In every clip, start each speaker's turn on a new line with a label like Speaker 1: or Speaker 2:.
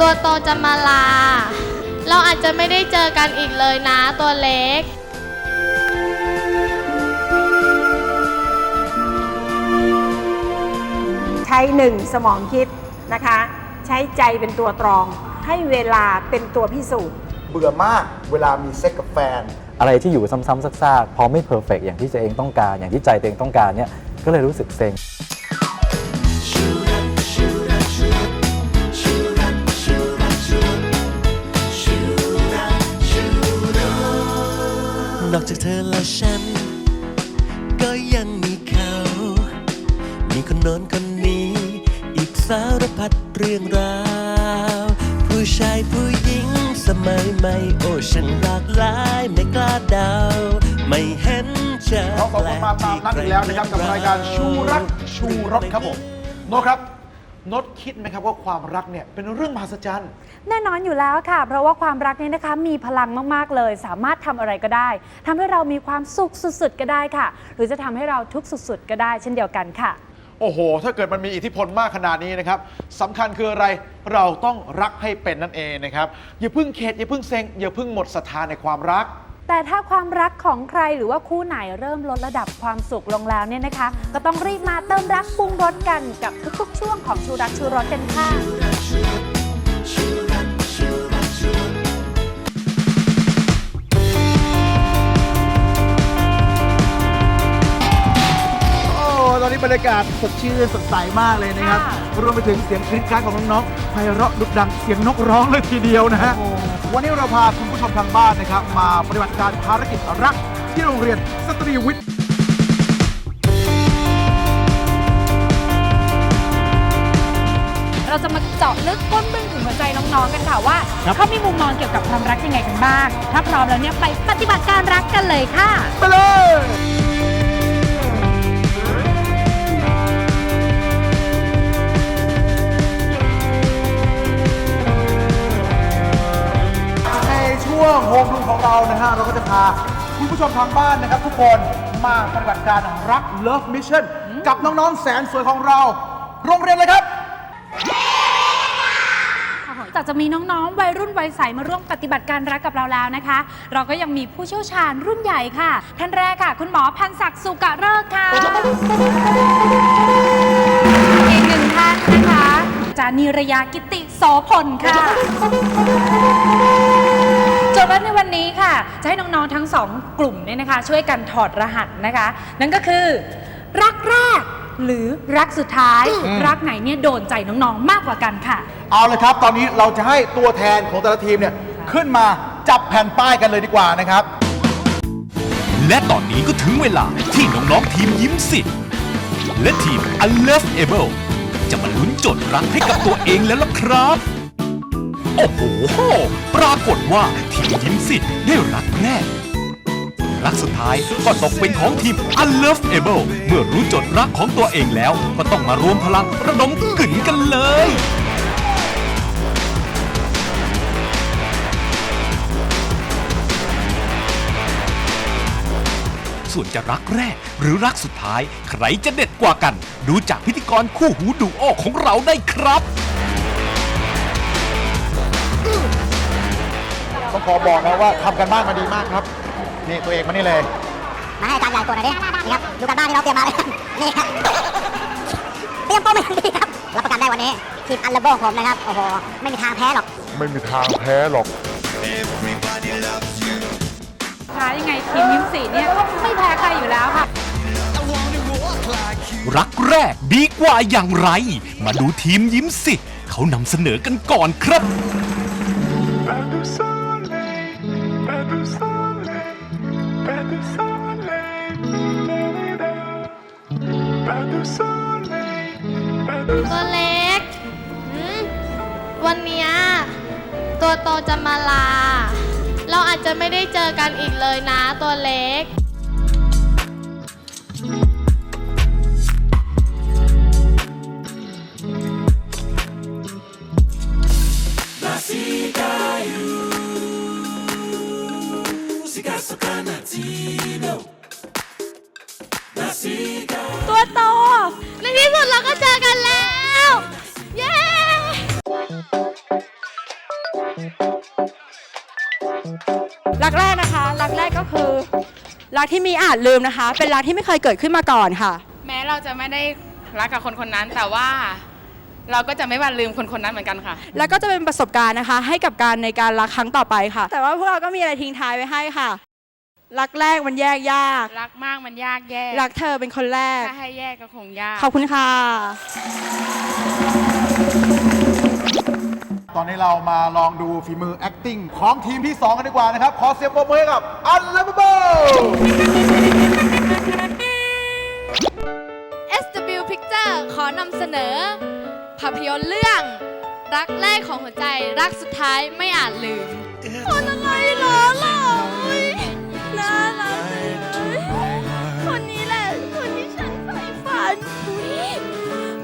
Speaker 1: ตัวโตจะมาลา เราอาจจะไม่ได้เจอกันอีกเลยนะตัวเล็ก
Speaker 2: ใช้หนึ่งสมองคิดนะคะ ใช้ใจเป็นตัวตรอง ให้เวลาเป็นตัวพิสูจน์
Speaker 3: เบื่อมากเวลามีเซ็กกับแฟน
Speaker 4: อะไรที่อยู่ซ้ำๆซากๆพอไม่เพอร์เฟกอย่างที่ตัวเองต้องการ อย่างที่ใจตัวเองต้องการเนี่ยก็เลยรู้สึกเซ็ง
Speaker 5: นอกจากเธอและฉัน ก็ยังมีเขา มีคนโน้นคนนี้ อีกสารพัดเรื่องราว ผู้ชายผู้หญิงสมัยใหม่โอ้ฉันหลากหลายไม่กล้าเดา ไม่เห็นจะ
Speaker 3: เราสองคนมาตามนัดอีกแล้วนะครับกับรายการชูรักชูรสครับผมโนตครับโนตคิดไหมครับว่าความรักเนี่ยเป็นเรื่องมหัศจรรย์
Speaker 6: แน่นอนอยู่แล้วค่ะ เพราะว่าความรักเนี่ยนะคะมีพลังมากๆเลย สามารถทำอะไรก็ได้ทำให้เรามีความสุขสุดๆก็ได้ค่ะ หรือจะทำให้เราทุกข์สุดๆก็ได้ เช่นเดียวกันค่ะ
Speaker 3: โอ้โห ถ้าเกิดมันมีอิทธิพลมากขนาดนี้นะครับสำคัญคืออะไรเราต้องรักให้เป็นนั่นเองนะครับ อย่าเพิ่งเข็ดอย่าเพิ่งเซ็งอย่าเพิ่งหมดศรัทธาในความรัก
Speaker 6: แต่ถ้าความรักของใครหรือว่าคู่ไหนเริ่มลดระดับความสุขลงแล้วเนี่ยนะคะ ก็ต้องรีบมาเติมรักปรุงรสกันกับทุกๆ ช่วงของชูรักชูรสกันค่ะ
Speaker 3: บรรยากาศสดชื่นสดใสมากเลยนะครับ
Speaker 6: ค่ะ
Speaker 3: รวมไปถึงเสียงกรี๊ดกราร์ดของน้องๆไพเราะดุดังเสียงนกร้องเลยทีเดียวนะฮะ วันนี้เราพาคุณผู้ชมทางบ้านนะครับ มาปฏิบัติการภารกิจรักที่โรงเรียนสตรีวิทย์
Speaker 6: เราจะมาเจาะลึกก้นบึ้งถึงหัวใจน้องๆกันค่ะว่าเขามีมุมมองเกี่ยวกับความรักยังไงกันบ้าง ถ้าพร้อมแล้วเนี่ยไปปฏิบัติการรักกันเลยค่ะ
Speaker 3: ไปเลย ช่วงโฮมรูมของเรานะฮะเราก็จะพาคุณผู้ชมทางบ้านนะครับ ทุกคนมาปฏิบัติการรัก Love Mission กับน้องๆแสนสวยของเรา โรงเรียนเลยครับ
Speaker 6: แต่จะมีน้องๆ วัยรุ่นวัยใสมาร่วมปฏิบัติการรักกับเราแล้วนะคะ เราก็ยังมีผู้เชี่ยวชาญรุ่นใหญ่ค่ะ ท่านแรกค่ะ คุณหมอพันศักดิ์สุกะเริกษ์ค่ะ อีกหนึ่งท่านนะคะอาจารย์นิรยากิติโสพลค่ะ จบแล้วในวันนี้ค่ะ จะให้น้องๆทั้งสองกลุ่มเนี่ยนะคะ ช่วยกันถอดรหัสนะคะ นั่นก็คือ รักแรก หรือรักสุดท้าย รักไหนเนี่ยโดนใจน้องๆมากกว่ากันค่ะ
Speaker 3: เอาเลยครับ ตอนนี้เราจะให้ตัวแทนของแต่ละทีมเนี่ย ขึ้นมาจับแผ่นป้ายกันเลยดีกว่านะครับ
Speaker 7: และตอนนี้ก็ถึงเวลาที่น้องๆทีมยิ้มสิทธิ์และทีม Unlovable จะมาลุ้นโจทย์รักให้กับตัวเองแล้วล่ะครับ โอ้โห ปรากฏว่าทีมยิ้มสิได้รักแรก รักสุดท้ายก็ตกเป็นของทีม Unlovable เมื่อรู้จทย์รักของตัวเองแล้ว ก็ต้องมารวมพลังระดมกึ่นกันเลยส่วนจะรักแรกหรือรักสุดท้าย ใครจะเด็ดกว่ากัน ดูจากพิธีกรคู่หูดูโอของเราได้ครับ
Speaker 3: ต้องขอบอกนะว่าทำกันบ้านมาดีมากครับ นี่ตัวเองมานี่เลย
Speaker 8: มาให้อาจารย์ใหญ่ตัวหน่อยดินี่ครับดูการบ้านที่เราเตรียมมาเลยนี่ครับเตรียมโป้มาอย่างดีครับรับประกันได้วันนี้ทีมอันเลเบอร์ผมนะครับโอ้โหไม่มีทางแพ้หรอก
Speaker 3: ไม่มีทางแพ้หรอก
Speaker 6: คะยังไงทีมยิ้มสีเนี่ยก็ไม่แพ้ใครอยู่แล้วค่ะ
Speaker 7: รักแรกดีกว่าอย่างไร มาดูทีมยิ้มสิ เขานำเสนอกันก่อนครับ
Speaker 1: วันนี้ตัวโตจะมาลา เราอาจจะไม่ได้เจอกันอีกเลยนะตัวเล็ก ตัวโตในที่สุดเราก็เจอกันแล้ว
Speaker 9: รักแรกก็คือ รักที่มีอาจลืมนะคะ เป็นรักที่ไม่เคยเกิดขึ้นมาก่อนค่ะ
Speaker 10: แม้เราจะไม่ได้รักกับคนคนนั้น แต่ว่าเราก็จะไม่วันลืมคนคนนั้นเหมือนกันค่ะ
Speaker 9: แล้วก็จะเป็นประสบการณ์นะคะ ให้กับการในการรักครั้งต่อไปค่ะ แต่ว่าพวกเราก็มีอะไรทิ้งท้ายไว้ให้ค่ะ รักแรกมันแยกยาก
Speaker 10: รักมากมันยากแยก
Speaker 9: รักเธอเป็นคนแรก
Speaker 10: ถ้าให้แยกก็คงยาก
Speaker 9: ขอบคุณค่ะ
Speaker 3: ตอนนี้เรามาลองดูฝีมือ acting ของทีมที่ 2 กันดีกว่านะครับ ขอเสียงปรบมือให้กับ Unlovable
Speaker 1: SW Picture ขอนำเสนอ ภาพยนตร์เรื่อง รักแรกของหัวใจรักสุดท้ายไม่อาจลืมคนอะไรเหรอหล่ออุ๊ยน่ารักเลยคนนี้แหละ คนที่ฉันใฝ่ฝันอุ๊ย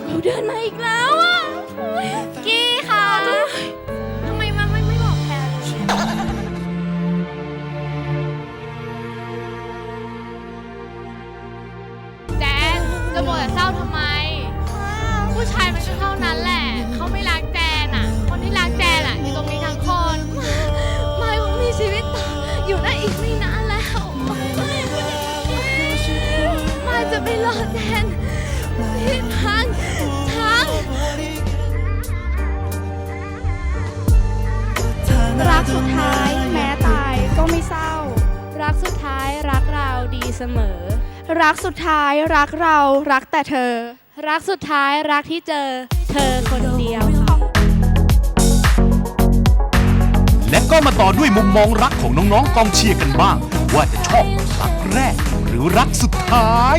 Speaker 1: เราเดินมาอีกแล้ว นก็เท่านั้นแหละเขาไม่รักแจนอะ คนที่รักแจนอะอยู่ตรงนี้ทั้งคนไม่คงมีชีวิตต่ออยู่ได้อีกไม่นานแล้วไม่จะไปรอแจนที่ทางทาง
Speaker 9: รักสุดท้ายแม้ตายก็ไม่เศร้า
Speaker 1: รักสุดท้ายรักเราดีเสมอ
Speaker 9: รักสุดท้ายรักเรารักแต่เธอ
Speaker 1: รักสุดท้ายรักที่เจอ เธอคนเดียวค่ะ
Speaker 7: และก็มาต่อด้วยมุมมองรักของน้องๆกองเชียร์กันบ้าง ว่าจะชอบรักแรก หรือรักสุดท้าย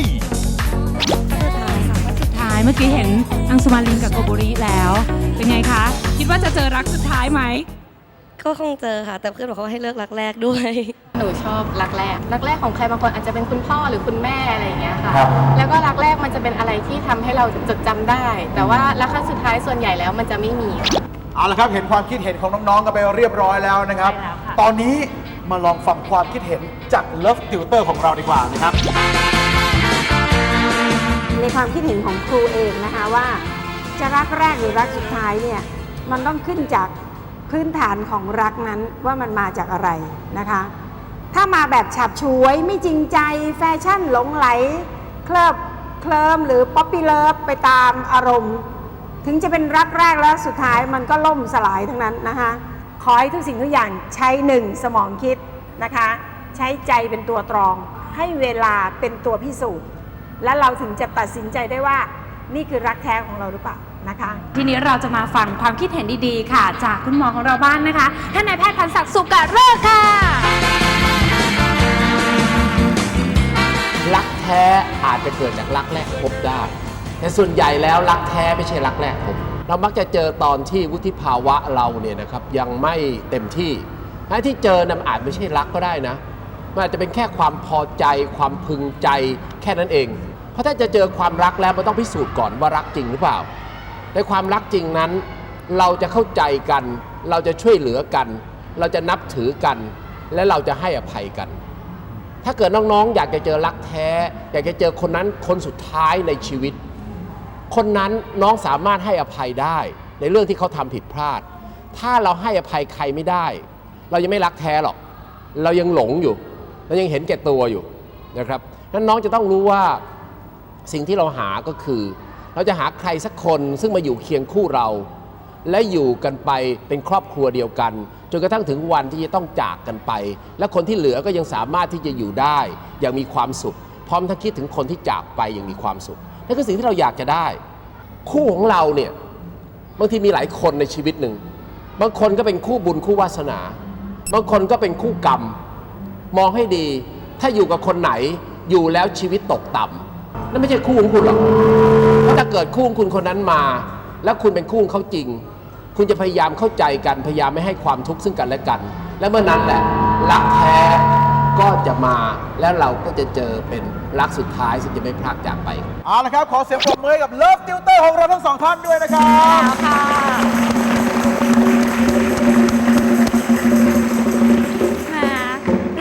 Speaker 6: สุดท้ายเมื่อกี้เห็นอังสุมาลินกับโกโบริแล้ว เป็นไงคะ คิดว่าจะเจอรักสุดท้ายไหม
Speaker 9: ก็คงเจอค่ะ แต่เพื่อนบอกเขาให้เลิกรักแรกด้วย
Speaker 10: หนูชอบรักแรก รักแรกของใครบางคนอาจจะเป็นคุณพ่อหรือคุณแม่อะไรอย่างเงี้ยค่ะ
Speaker 3: ครับ
Speaker 10: แล้วก็รักแรกมันจะเป็นอะไรที่ทำให้เราจดจำได้ แต่ว่ารักครั้งสุดท้ายส่วนใหญ่แล้วมันจะไม่มี
Speaker 3: เอาละครับเห็นความคิดเห็นของน้องๆกันไปเรียบร้อยแล้วนะครับ
Speaker 6: ใช่แล้วค่ะ
Speaker 3: ตอนนี้มาลองฟังความคิดเห็นจาก Love Tutor ของเราดีกว่านะครับ
Speaker 2: ในความคิดเห็นของครูเองนะคะว่า จะรักแรกหรือรักสุดท้ายเนี่ยมันต้องขึ้นจาก พื้นฐานของรักนั้นว่ามันมาจากอะไรนะคะ ถ้ามาแบบฉับฉวยไม่จริงใจแฟชั่นหลงไหล เคลิบเคลิมหรือป๊อปปี้เลิฟไปตามอารมณ์ ถึงจะเป็นรักแรกแล้วสุดท้ายมันก็ล่มสลายทั้งนั้นนะคะขอให้ทุกสิ่งทุกอย่างใช้หนึ่งสมองคิดนะคะ ใช้ใจเป็นตัวตรอง ให้เวลาเป็นตัวพิสูจน์และเราถึงจะตัดสินใจได้ว่า นี่คือรักแท้ของเราหรือเปล่านะคะ
Speaker 6: ทีนี้เราจะมาฟังความคิดเห็นดีๆ ค่ะ จากคุณหมอของเราบ้างนะคะท่านนายแพทย์พันศักดิ์สุกะเลิกษ์ค่ะ
Speaker 11: รักแท้อาจจะเกิดจากรักแรกพบได้ แต่ส่วนใหญ่แล้วรักแท้ไม่ใช่รักแรกพบเรามักจะเจอตอนที่วุฒิภาวะเราเนี่ยนะครับยังไม่เต็มที่ไอ้ที่เจอนะมันอาจไม่ใช่รักก็ได้นะ มันอาจจะเป็นแค่ความพอใจความพึงใจแค่นั้นเอง เพราะถ้าจะเจอความรักแล้วมันต้องพิสูจน์ก่อนว่ารักจริงหรือเปล่า ในความรักจริงนั้น เราจะเข้าใจกัน เราจะช่วยเหลือกัน เราจะนับถือกัน และเราจะให้อภัยกัน ถ้าเกิดน้องๆ อยากจะเจอรักแท้ อยากจะเจอคนนั้นคนสุดท้ายในชีวิต คนนั้นน้องสามารถให้อภัยได้ ในเรื่องที่เขาทำผิดพลาด ถ้าเราให้อภัยใครไม่ได้ เรายังไม่รักแท้หรอก เรายังหลงอยู่ เรายังเห็นแก่ตัวอยู่นะครับนั้นน้องจะต้องรู้ว่า สิ่งที่เราหาก็คือ เราจะหาใครสักคนซึ่งมาอยู่เคียงคู่เรา และอยู่กันไปเป็นครอบครัวเดียวกันจนกระทั่งถึงวันที่จะต้องจากกันไป และคนที่เหลือก็ยังสามารถที่จะอยู่ได้อย่างมีความสุข พร้อมทั้งคิดถึงคนที่จากไปอย่างมีความสุขนั่นคือสิ่งที่เราอยากจะได้ คู่ของเราเนี่ยบางทีมีหลายคนในชีวิตหนึ่งบางคนก็เป็นคู่บุญคู่วาสนา บางคนก็เป็นคู่กรรม มองให้ดี ถ้าอยู่กับคนไหนอยู่แล้วชีวิตตกต่ำ นั่นไม่ใช่คู่ของคุณหรอกเพราะถ้าเกิดคู่ของคุณคนนั้นมา แล้วคุณเป็นคู่ของเขาจริง คุณจะพยายามเข้าใจกันพยายามไม่ให้ความทุกข์ซึ่งกันและกัน และเมื่อนั้นแหละรักแท้ก็จะมาแล้วเราก็จะเจอเป็นรักสุดท้ายซึ่งจะไม่พลากจากไป
Speaker 3: เอาละครับ ขอเสียงปรบมือให้กับ Love Tutor ของเราทั้งสองท่านด้วยนะครับ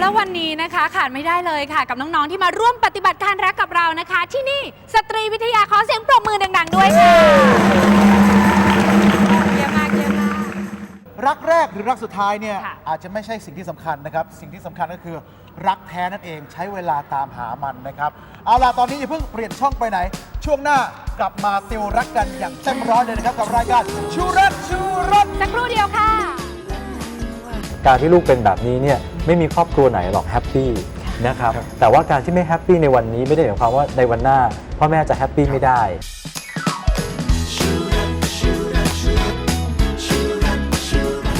Speaker 6: แล้ววันนี้นะคะขาดไม่ได้เลยค่ะ กับน้องๆที่มาร่วมปฏิบัติการรักกับเรานะคะ ที่นี่สตรีวิทยาขอเสียงปรบมือดังๆด้วยค่ะเยี่ยมมากเยี่ยมมาก
Speaker 3: รักแรกหรือรักสุดท้ายเนี่ย
Speaker 6: ค่ะ
Speaker 3: อาจจะไม่ใช่สิ่งที่สำคัญนะครับ สิ่งที่สำคัญก็คือรักแท้นั่นเองใช้เวลาตามหามันนะครับ เอาล่ะ ตอนนี้อย่าเพิ่งเปลี่ยนช่องไปไหน ช่วงหน้ากลับมาติวรักกันอย่างเต็มร้อยเลยนะครับกับรายการชูรักชูรัก
Speaker 6: สักครู่เดียวค่ะ
Speaker 4: การที่ลูกเป็นแบบนี้เนี่ย ไม่มีครอบครัวไหนหรอกแฮปปี้นะครับแต่ว่าการที่ไม่แฮปปี้ในวันนี้ไม่ได้หมายความว่าในวันหน้าพ่อแม่จะแฮปปี้ไม่ได้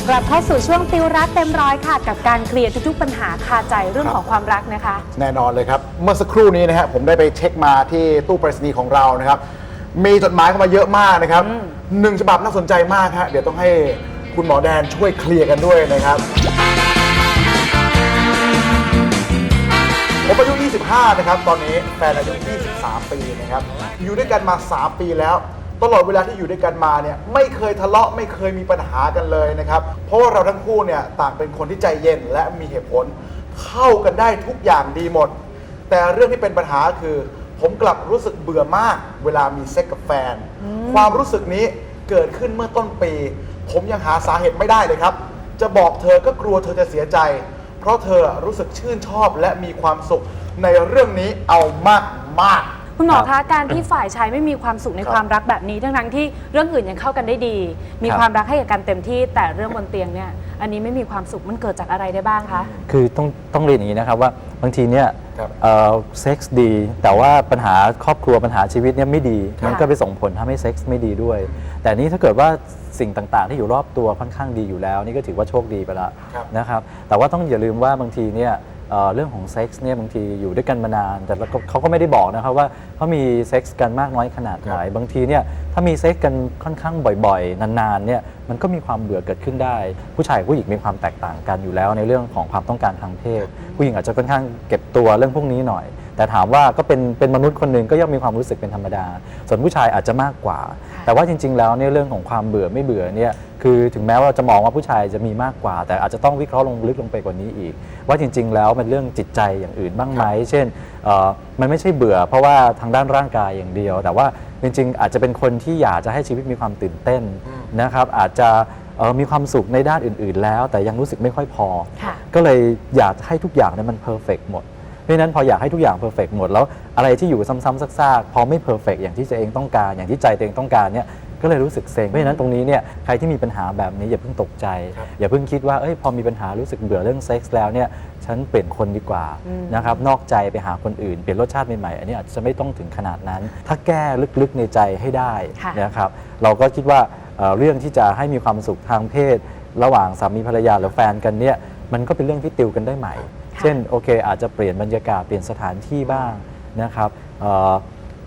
Speaker 6: กลับเข้าสู่ช่วงติวรักเต็มร้อยค่ะ กับการเคลียร์ทุกๆปัญหาคาใจเรื่องของความรักนะคะ
Speaker 3: แน่นอนเลยครับ เมื่อสักครู่นี้นะฮะผมได้ไปเช็คมาที่ตู้ไปรษณีย์ของเรานะครับ มีจดหมายเข้ามาเยอะมากนะครับหนึ่งฉบับน่าสนใจมากฮะเดี๋ยวต้องให้คุณหมอแดนช่วยเคลียร์กันด้วยนะครับ ผมอายุ 25 นะครับ ตอนนี้แฟนอายุ 23 ปีนะครับ อยู่ด้วยกันมา 3 ปีแล้ว ตลอดเวลาที่อยู่ด้วยกันมาเนี่ยไม่เคยทะเลาะไม่เคยมีปัญหากันเลยนะครับ เพราะว่าเราทั้งคู่เนี่ยต่างเป็นคนที่ใจเย็นและมีเหตุผล เข้ากันได้ทุกอย่างดีหมด แต่เรื่องที่เป็นปัญหาคือ ผมกลับรู้สึกเบื่อมากเวลามีเซ็กกับแฟน ความรู้สึกนี้เกิดขึ้นเมื่อต้นปี ผมยังหาสาเหตุไม่ได้เลยครับ จะบอกเธอก็กลัวเธอจะเสียใจ เพราะเธอรู้สึกชื่นชอบและมีความสุขในเรื่องนี้เอามากมาก
Speaker 6: คุณหมอ
Speaker 4: ครั
Speaker 6: คะ
Speaker 4: บ
Speaker 6: การที่ฝ่ายชายไม่มีความสุขใน
Speaker 3: ครับ
Speaker 6: ความรักแบบนี้ทั้งๆที่เรื่องอื่นยังเข้ากันได้ดี มี
Speaker 4: ครับ
Speaker 6: ความรักให้กับกันเต็มที่แต่เรื่องบนเตียงเนี่ย อันนี้ไม่มีความสุขมันเกิดจากอะไรได้บ้างคะ
Speaker 4: คือต้องต้องเรียนอย่างนี้นะครับว่าบางทีเนี่ย
Speaker 3: ครับ
Speaker 4: เอ่อเซ็กส์ดี แต่ว่าปัญหาครอบครัวปัญหาชีวิตเนี่ยไม่ดี
Speaker 6: ค่ะ
Speaker 4: มันก็ไปส่งผลทำให้เซ็กส์ไม่ดีด้วย แต่นี้ถ้าเกิดว่าสิ่งต่างๆ ที่อยู่รอบตัวค่อนข้างดีอยู่แล้ว นี่ก็ถือว่าโชคดีไปแล้ว
Speaker 3: ครับ
Speaker 4: นะครับ แต่ว่าต้องอย่าลืมว่าบางทีเนี่ย เอ่อเรื่องของเซ็กส์เนี่ยบางทีอยู่ด้วยกันมานาน แต่เราก็เขาก็ไม่ได้บอกนะครับว่าเขามีเซ็กส์กันมากน้อยขนาดไหนบางทีเนี่ยถ้ามีเซ็กส์กันค่อนข้างบ่อยๆ นานๆเนี่ยมันก็มีความเบื่อเกิดขึ้นได้ ผู้ชายกับผู้หญิงมีความแตกต่างกันอยู่แล้วในเรื่องของความต้องการทางเพศ ผู้หญิงอาจจะค่อนข้างเก็บตัวเรื่องพวกนี้หน่อย แต่ถามว่าก็เป็นเป็นมนุษย์คนหนึ่งก็ย่อมมีความรู้สึกเป็นธรรมดา ส่วนผู้ชายอาจจะมากกว่า แต่ว่าจริง ๆ แล้วเนี่ยเรื่องของความเบื่อไม่เบื่อเนี่ย คือถึงแม้ว่าจะมองว่าผู้ชายจะมีมากกว่า แต่อาจจะต้องวิเคราะห์ลงลึกลงไปกว่านี้อีก ว่าจริง ๆ แล้วมันเรื่องจิตใจอย่างอื่นบ้างไหมเช่นเอ่อมันไม่ใช่เบื่อ เพราะว่าทางด้านร่างกายอย่างเดียว แต่ว่าจริง ๆ อาจจะเป็นคนที่อยากจะให้ชีวิตมีความตื่นเต้นนะครับ อาจจะเอ่อมีความสุขในด้านอื่น ๆ แล้ว แต่ยังรู้สึกไม่ค่อยพอ
Speaker 6: ค่ะ
Speaker 4: ก็เลยอยากให้ทุกอย่างเนี่ยมันเพอร์เฟกหมด เพราะฉะนั้นพออยากให้ทุกอย่างเพอร์เฟกหมดแล้วอะไรที่อยู่ซ้ำๆซากๆพอไม่เพอร์เฟกอย่างที่ตัวเองต้องการ อย่างที่ใจตัวเองต้องการเนี่ย ก็เลยรู้สึกเซ็งเพราะฉะนั้นตรงนี้เนี่ยใครที่มีปัญหาแบบนี้อย่าเพิ่งตกใจ
Speaker 3: ครับ
Speaker 4: อย่าเพิ่งคิดว่าเอ้ยพอมีปัญหารู้สึกเบื่อเรื่องเซ็กส์แล้วเนี่ยฉันเปลี่ยนคนดีกว่านะครับนอกใจไปหาคนอื่นเปลี่ยนรสชาติใหม่ๆอันนี้อาจจะไม่ต้องถึงขนาดนั้น ถ้าแก้ลึกๆในใจให้ได้
Speaker 6: ค่ะ
Speaker 4: นะครับเราก็คิดว่าเอ่อเรื่องที่จะให้มีความสุขทางเพศ ระหว่างสามีภรรยาหรือแฟนกันเนี่ยมันก็เป็นเรื่องที่ติวกันได้ใหม่ เช่นโอเค อาจจะเปลี่ยนบรรยากาศเปลี่ยนสถานที่บ้างนะครับเอ่อ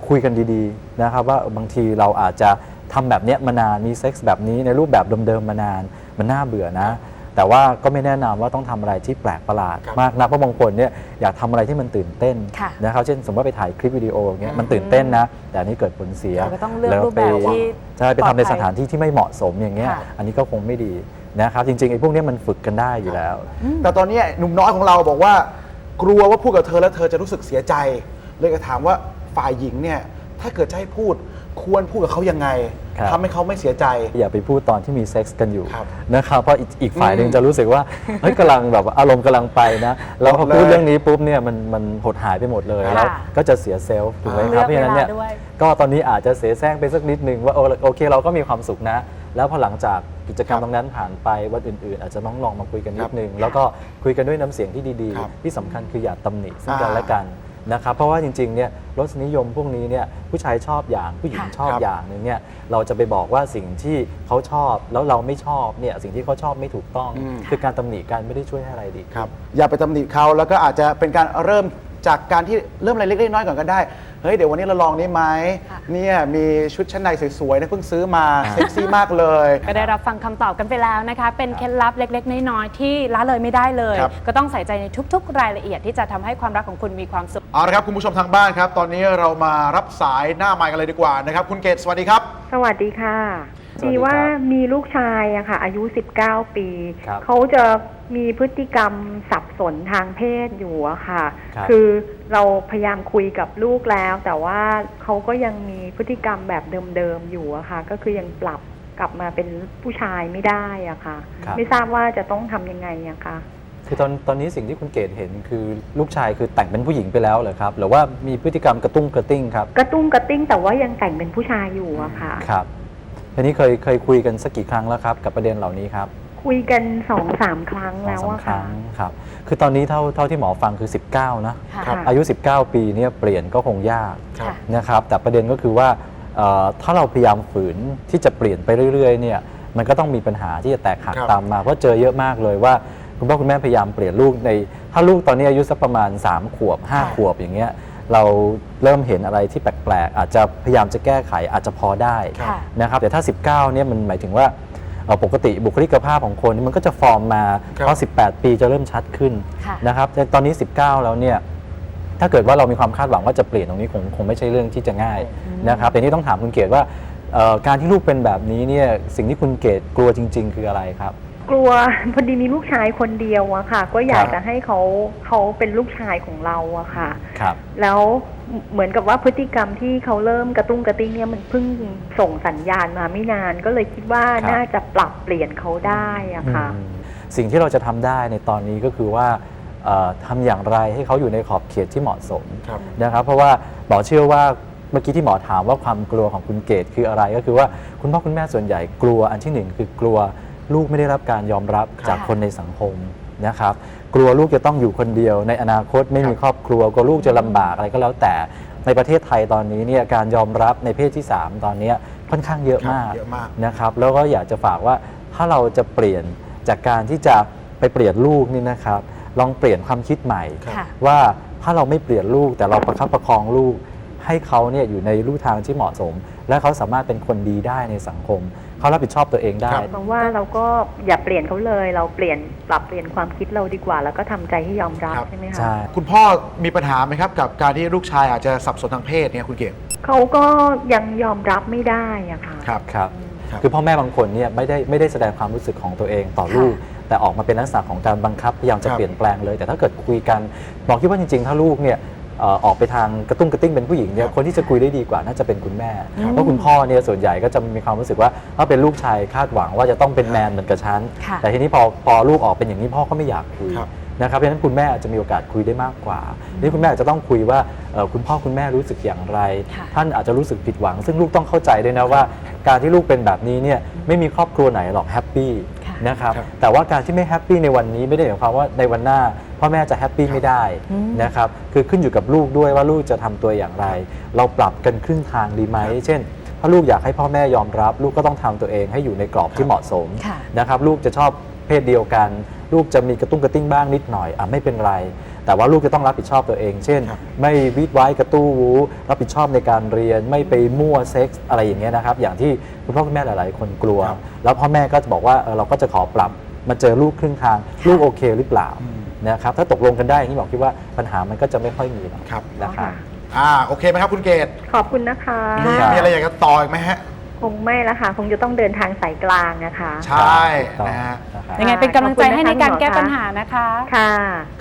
Speaker 4: คุยกันดีๆนะครับว่าบางทีเราอาจจะ ทำแบบเนี้ยมานานมีเซ็กส์แบบนี้ในรูปแบบเดิมๆมานานมันน่าเบื่อนะ แต่ว่าก็ไม่แนะนำว่าต้องทำอะไรที่แปลกประหลาด
Speaker 3: ครับ
Speaker 4: มากนักเพราะบางคนเนี่ยอยากทำอะไรที่มันตื่นเต้น
Speaker 6: ค่ะ
Speaker 4: นะครับเช่นสมมติว่าไปถ่ายคลิปวิดีโออย่างเงี้ยมันตื่นเต้นนะ แต่อันนี้เกิดผลเสีย
Speaker 6: เราก็ต้องเลือก
Speaker 4: แล้ว
Speaker 6: รูปแบบที่
Speaker 4: ใช่ไปทำใน
Speaker 6: ปลอดภัย
Speaker 4: สถานที่ที่ไม่เหมาะสมอย่างเงี้ย
Speaker 6: ค่ะ
Speaker 4: อันนี้ก็คงไม่ดีนะครับจริงๆไอ้พวกเนี้ยมันฝึกกันได้อยู่แล้ว
Speaker 3: แต่ตอนนี้หนุ่มน้อยของเราบอกว่า กลัวว่าพูดกับเธอแล้วเธอจะรู้สึกเสียใจ เลยก็ถามว่าฝ่ายหญิงเนี่ยถ้าเกิดจะให้พูด ควรพูดกับเขายังไง
Speaker 4: ครับ
Speaker 3: ทำให้เขาไม่เสียใจ
Speaker 4: อย่าไปพูดตอนที่มีเซ็กส์กันอยู่
Speaker 3: ครับ
Speaker 4: นะครับเพราะอีกอีกฝ่ายหนึ่ง
Speaker 3: อืม
Speaker 4: จะรู้สึกว่าเฮ้ยกำลังแบบว่าอารมณ์กำลังไปนะแล้วพอ
Speaker 3: หมดเลย
Speaker 4: พูดเรื่องนี้ปุ๊บเนี่ยมันมันหดหายไปหมดเลย
Speaker 6: ค่ะ
Speaker 4: แล้วก็จะเสียเซลล์ถูกไหมครับ
Speaker 6: เลือก
Speaker 4: เพราะฉะนั้นเนี่ย
Speaker 6: เวลาด้วย
Speaker 4: ก็ตอนนี้อาจจะเสียแซงไปสักนิดนึงว่าโอโอเคเราก็มีความสุขนะ แล้วพอหลังจากกิจกรรมตรงนั้นผ่านไปวันอื่น ๆ อาจจะต้องลองมาคุยกันนิดนึงแล้วก็คุยกันด้วยน้ำเสียงที่ดี
Speaker 3: ครับ
Speaker 4: ๆ ที่สำคัญคืออย่าตำหนิซึ่งกัน
Speaker 3: อ่า
Speaker 4: และกันนะครับเพราะว่าจริงๆเนี่ย รสนิยมพวกนี้เนี่ยผู้ชายชอบอย่างผู้หญิง
Speaker 6: ค่ะ
Speaker 4: ชอบ
Speaker 3: ครับ
Speaker 4: อย่างหนึ่งเนี่ยเราจะไปบอกว่าสิ่งที่เขาชอบแล้วเราไม่ชอบเนี่ยสิ่งที่เขาชอบไม่ถูกต้อง
Speaker 3: อืม
Speaker 4: คือการตำหนิกันไม่ได้ช่วยให้อะไรดีขึ้น
Speaker 3: ครับอย่าไปตำหนิเขาแล้วก็อาจจะเป็นการเริ่มจากการที่เริ่มอะไรเล็กๆน้อยๆก่อนก็ได้ เฮ้ยเดี๋ยววันนี้เราลองนี่ไหม
Speaker 6: ค่ะ
Speaker 3: เนี่ยมีชุดชั้นในสวยๆนะเพิ่งซื้อมาเซ็กซี่มากเลย
Speaker 6: ก็ได้รับฟังคำตอบกันไปแล้วนะคะ เป็นเคล็ดลับเล็ก ๆ น้อยๆที่ละเลยไม่ได้เลย
Speaker 3: ครับ
Speaker 6: ก็ต้องใส่ใจในทุก ๆ รายละเอียดที่จะทำให้ความรักของคุณมีความสุข
Speaker 3: เอาละครับคุณผู้ชมทางบ้านครับ ตอนนี้เรามารับสายหน้าไมค์กันเลยดีกว่านะครับ คุณเกศสวัสดีครับ
Speaker 12: สวัสดีค่ะ
Speaker 4: สวัส ดี
Speaker 12: ดีว่า
Speaker 4: ครับ
Speaker 12: มีลูกชายอะค่ะ อายุ 19 ปี
Speaker 4: ครับ
Speaker 12: เขาจะมีพฤติกรรมสับสนทางเพศอยู่อะค่ะ
Speaker 4: ครับ
Speaker 12: อเราพยายามคุยกับลูกแล้ว แต่ว่าเขาก็ยังมีพฤติกรรมแบบเดิมๆอยู่อะค่ะ ก็คือยังปรับกลับมาเป็นผู้ชายไม่ได้อะค่ะ
Speaker 4: ครับ
Speaker 12: ไม่ทราบว่าจะต้องทำยังไงอะคะ
Speaker 4: คือตอนตอนนี้สิ่งที่คุณเกดเห็นคือลูกชายคือแต่งเป็นผู้หญิงไปแล้วเหรอครับ หรือว่ามีพฤติกรรมกระตุ้งกระติ้งครับ
Speaker 12: กระตุ้งกระติ้งแต่ว่ายังแต่งเป็นผู้ชายอยู่อะค่ะ
Speaker 4: ครับ ทีนี้เคยเคยคุยกันสักกี่ครั้งแล้วครับ กับประเด็นเหล่านี้ครับ
Speaker 12: คุยกันสองสามครั้ง
Speaker 4: สอง
Speaker 12: แล้ว
Speaker 4: สาม
Speaker 12: อะ
Speaker 4: ครั้
Speaker 12: ค่ะ
Speaker 4: งครับ คือตอนนี้เท่าเท่าที่หมอฟังคือ 19 นะ
Speaker 12: ค่ะ
Speaker 4: อายุ 19 ปีเนี่ยเปลี่ยนก็คงยาก
Speaker 3: ครับ
Speaker 4: นะครับ แต่ประเด็นก็คือว่าเอ่อถ้าเราพยายามฝืนที่จะเปลี่ยนไปเรื่อยๆเนี่ยมันก็ต้องมีปัญหาที่จะแตกหัก
Speaker 3: ครับ
Speaker 4: ตามมาเพราะเจอเยอะมากเลยว่า คุณพ่อคุณแม่พยายามเปลี่ยนลูกใน ถ้าลูกตอนนี้อายุสักประมาณ 3 ขวบ5ขวบอย่างเงี้ย เราเริ่มเห็นอะไรที่แปลกๆ อาจจะพยายามจะแก้ไขอาจจะพอได้
Speaker 3: ครับ
Speaker 4: นะครับแต่ถ้า 19เนี่ยมันหมายถึงว่าเอ่อปกติบุคลิกภาพของคนนี่มันก็จะฟอร์มมา
Speaker 3: ครับ
Speaker 4: เพราะ18 ปีจะเริ่มชัดขึ้น
Speaker 1: ค่ะ
Speaker 4: นะครับแต่ตอนนี้ 19 แล้วเนี่ยถ้าเกิดว่าเรามีความคาดหวังว่าจะเปลี่ยนตรงนี้คงคงไม่ใช่เรื่องที่จะง่ายนะครับแต่นี่ต้องถามคุณเกดว่าเอ่อการที่ลูกเป็นแบบนี้เนี่ยสิ่งที่คุณเกดกลัวจริง ๆ คืออะไรครับ
Speaker 12: กลัวพอดีมีลูกชายคนเดียวอะค่ะ ก็อยาก
Speaker 4: ครับ
Speaker 12: จะให้เขาเขาเป็นลูกชายของเราอะค่ะ
Speaker 4: ครับ
Speaker 12: แล้วเหมือนกับว่าพฤติกรรมที่เขาเริ่มกระตุ้งกระติ้งเนี่ยมันเพิ่งส่งสัญญาณมาไม่นาน ก็เลยคิดว่า
Speaker 4: ครับ
Speaker 12: น่าจะปรับเปลี่ยนเขาได้อะค่ะ
Speaker 4: อืมสิ่งที่เราจะทำได้ในตอนนี้ก็คือว่าเอ่อทำอย่างไรให้เขาอยู่ในขอบเขตที่เหมาะสม
Speaker 3: ครับ
Speaker 4: นะครับ เพราะว่าหมอเชื่อว่าเมื่อกี้ที่หมอถามว่าความกลัวของคุณเกดคืออะไร ก็คือว่าคุณพ่อคุณแม่ส่วนใหญ่กลัวอันที่หนึ่งคือกลัว ลูกไม่ได้รับการยอมรับ
Speaker 3: ครับ
Speaker 4: จากคนในสังคมนะครับ กลัวลูกจะต้องอยู่คนเดียว ในอนาคตไม่มี
Speaker 3: ครับ
Speaker 4: ครอบครัวกลัวลูกจะลำบากอะไรก็แล้วแต่ในประเทศไทยตอนนี้เนี่ยการยอมรับในเพศที่ 3 ตอนเนี้ยค่อนข้างเยอะ
Speaker 3: ครับ
Speaker 4: มาก
Speaker 3: เยอะมาก
Speaker 4: นะครับ แล้วก็อยากจะฝากว่าถ้าเราจะเปลี่ยนจากการที่จะไปเปลี่ยนลูกนี่นะครับ ลองเปลี่ยนความคิดใหม่
Speaker 3: ครับ
Speaker 1: ค่ะ
Speaker 4: ว่าถ้าเราไม่เปลี่ยนลูกแต่เราประคับประคองลูก ให้เขาเนี่ยอยู่ในลู่ทางที่เหมาะสม และเขาสามารถเป็นคนดีได้ในสังคม เขารับผิดชอบตัวเองได้
Speaker 12: เพราะว่าเราก็อย่าเปลี่ยนเขาเลย เราเปลี่ยนปรับเปลี่ยนความคิดเราดีกว่า แล้วก็ทำใจให้ยอมรับ
Speaker 3: ครับ
Speaker 12: ใช่ไหมคะ
Speaker 4: ใช่
Speaker 3: คุณพ่อมีปัญหาไหมครับ กับการที่ลูกชายอาจจะสับสนทางเพศเนี่ยคุณเกด
Speaker 12: เขาก็ยังยอมรับไม่ได้อะค่ะ
Speaker 3: ครับ
Speaker 4: ครับ
Speaker 3: ครับ
Speaker 4: คือพ่อแม่บางคนเนี่ยไม่ได้ไม่ได้แสดงความรู้สึกของตัวเองต่อลูก แต่ออกมาเป็นลักษณะของการบังคับพยายามจะ
Speaker 3: ครับ
Speaker 4: เปลี่ยนแปลงเลย แต่ถ้าเกิดคุยกันบอกคิดว่าจริงๆ ถ้าลูกเนี่ยเอ่อออกไปทางกระตุ้งกระติ้งเป็นผู้หญิงเนี่ยคนที่จะคุยได้ดีกว่าน่าจะเป็นคุณแม่ เพราะคุณพ่อเนี่ยส่วนใหญ่ก็จะมีความรู้สึกว่าถ้าเป็นลูกชายคาดหวังว่าจะต้องเป็นแมนเหมือนกับฉัน
Speaker 1: ค่ะ
Speaker 4: แต่ทีนี้พอพอลูกออกเป็นอย่างนี้พ่อก็ไม่อยากคุย
Speaker 3: ครับ
Speaker 4: นะครับเพราะฉะนั้นคุณแม่อาจจะมีโอกาสคุยได้มากกว่า นี่คุณแม่อาจจะต้องคุยว่าเอ่อคุณพ่อคุณแม่รู้สึกอย่างไร
Speaker 1: ค่ะ
Speaker 4: ท่านอาจจะรู้สึกผิดหวัง ซึ่งลูกต้องเข้าใจด้วยนะว่า การที่ลูกเป็นแบบนี้เนี่ยไม่มีครอบครัวไหนหรอกแฮปปี้
Speaker 1: ค่ะ
Speaker 4: นะครับ
Speaker 3: ครับ
Speaker 4: แต่ว่าการที่ไม่แฮปปี้ในวันนี้ไม่ได้หมายความว่าในวันหน้าพ่อแม่จะแฮปปี้ไม่ได้นะครับ คือขึ้นอยู่กับลูกด้วยว่าลูกจะทำตัวอย่างไร เราปรับกันครึ่งทางดีไหม เช่น ถ้าลูกอยากให้พ่อแม่ยอมรับ ลูกก็ต้องทำตัวเองให้อยู่ในกรอบที่เหมาะสม
Speaker 1: ค่ะ
Speaker 4: นะครับ ลูกจะชอบเพศเดียวกัน ลูกจะมีกระตุ้งกระติ้งบ้างนิดหน่อยอะไม่เป็นไร แต่ว่าลูกจะต้องรับผิดชอบตัวเอง เช่น
Speaker 3: ครับ
Speaker 4: ไม่วิดไว้กระตู้วูรับผิดชอบในการเรียนไม่ไปมั่วเซ็กส์อะไรอย่างเงี้ยนะครับอย่างที่คุณพ่อคุณแม่หลาย ๆ คนกลัว
Speaker 3: ครับ
Speaker 4: แล้วพ่อแม่ก็จะบอกว่าเออเราก็จะขอปรับมาเจอลูกครึ่งทางลูกโอเคหรือเปล่า
Speaker 3: อืม
Speaker 4: นะครับถ้าตกลงกันได้อย่างที่บอกคิดว่าปัญหามันก็จะไม่ค่อยมีหรอก
Speaker 3: ครับ
Speaker 4: นะครับ
Speaker 3: อ่าโอเคไหมครับคุณเกด
Speaker 12: ขอบคุณนะคะ
Speaker 3: มี
Speaker 4: ครับ
Speaker 3: มีอะไรอยากจะต่ออีกไหมฮะ
Speaker 12: คงไม่ละค่ะ คงจะต้องเดินทางสายกลางนะคะ
Speaker 3: ใช่
Speaker 4: ต่อ
Speaker 3: นะฮะ
Speaker 4: นะครับ
Speaker 6: ยังไงเป็นกำลังใจให้ในการ
Speaker 12: ขอบคุณนะคะ
Speaker 6: แก้ปัญหานะคะ
Speaker 12: ค่ะ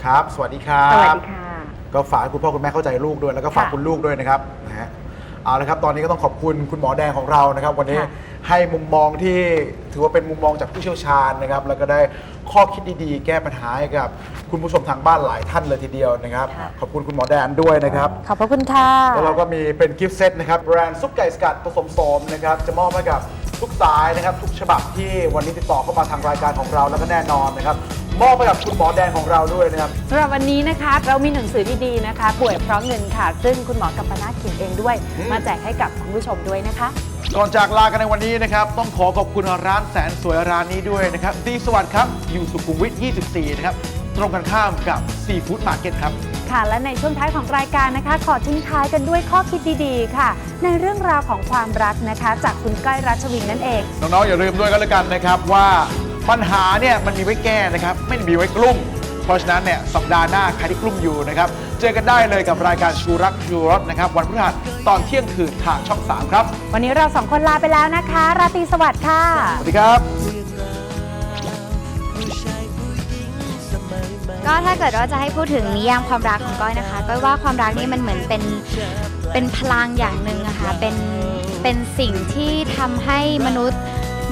Speaker 3: ครับ สวัสดีครับ
Speaker 12: สวัสดีค่ะ
Speaker 3: ก็ฝากให้คุณพ่อคุณแม่เข้าใจลูกด้วยแล้วก็ฝาก
Speaker 6: ค่ะ
Speaker 3: คุณลูกด้วยนะครับนะฮะ เอาละครับตอนนี้ก็ต้องขอบคุณคุณหมอแดงของเรานะครับ วันนี้
Speaker 6: ค่ะ
Speaker 3: ให้มุมมองที่ถือว่าเป็นมุมมองจากผู้เชี่ยวชาญนะครับ แล้วก็ได้ข้อคิดดีๆ แก้ปัญหาให้กับ คุณผู้ชมทางบ้านหลายท่านเลยทีเดียวนะครับ ขอบคุณคุณหมอแดนด้วยนะครับ
Speaker 6: ขอบพระคุณค่ะ
Speaker 3: แล้วเราก็มีเป็นกิฟต์เซตนะครับแบรนด์ซุปไก่สกัดผสมโสมนะครับ จะมอบให้กับ ทุกสายนะครับทุกฉบับที่วันนี้ติดต่อเข้ามาทางรายการของเราแล้วก็แน่นอนนะครับมอบให้กับคุณหมอแดงของเราด้วยนะครับ
Speaker 6: สำหรับวันนี้นะคะ เรามีหนังสือดีๆนะคะ ป่วยเพราะเงินค่ะ ซึ่งคุณหมอกัมปนาทเขียนเองด้วย
Speaker 3: อืม
Speaker 6: มาแจกให้กับคุณผู้ชมด้วยนะคะ
Speaker 3: ก่อนจากลากันในวันนี้นะครับต้องขอขอบคุณร้านแสนสวยร้านนี้ด้วยนะครับดีสวัสดิ์ครับอยู่สุขุมวิท 24 นะครับตรงกันข้ามกับซีฟู้ดมาร์เก็ตครับ
Speaker 6: ค่ะ และในช่วงท้ายของรายการนะคะ ขอทิ้งท้ายกันด้วยข้อคิดดีๆ ค่ะ ในเรื่องราวของความรักนะคะ จากคุณก้อยรัชวินนั่นเอง
Speaker 3: น้องๆอย่าลืมด้วยกันแล้วกันนะครับว่าปัญหาเนี่ยมันมีไว้แก้นะครับไม่ได้มีไว้กลุ่ม เพราะฉะนั้นเนี่ยสัปดาห์หน้าใครที่กลุ่มอยู่นะครับเจอกันได้เลยกับรายการชูรักชูรสนะครับวันพฤหัสตอนเที่ยงคืนทางช่อง 3 ครับ
Speaker 6: วันนี้เราสองคนลาไปแล้วนะคะ ราตรีสวัสดิ์ค่ะ
Speaker 3: สวัสดีครับ
Speaker 1: ก็ถ้าเกิดว่าจะให้พูดถึงนิยามความรักของก้อยนะคะก้อยว่าความรักนี่มันเหมือนเป็นเป็นพลังอย่างหนึ่งอะคะเป็นเป็นสิ่งที่ทำให้มนุษย์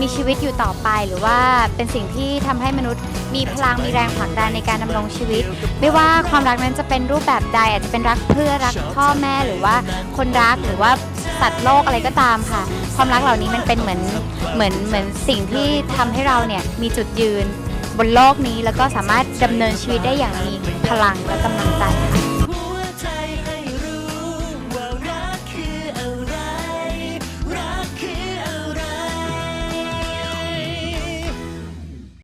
Speaker 13: มีชีวิตอยู่ต่อไป หรือว่าเป็นสิ่งที่ทำให้มนุษย์มีพลังมีแรงผลักดันในการดำรงชีวิต ไม่ว่าความรักนั้นจะเป็นรูปแบบใดอาจจะเป็นรักเพื่อรักพ่อแม่หรือว่าคนรักหรือว่าสัตว์โลกอะไรก็ตามค่ะ ความรักเหล่านี้มันเป็นเหมือนเหมือนเหมือนสิ่งที่ทำให้เราเนี่ยมีจุดยืน บนโลกนี้ แล้วก็สามารถดำเนินชีวิตได้อย่างมีพลังและกำลังใจค่ะ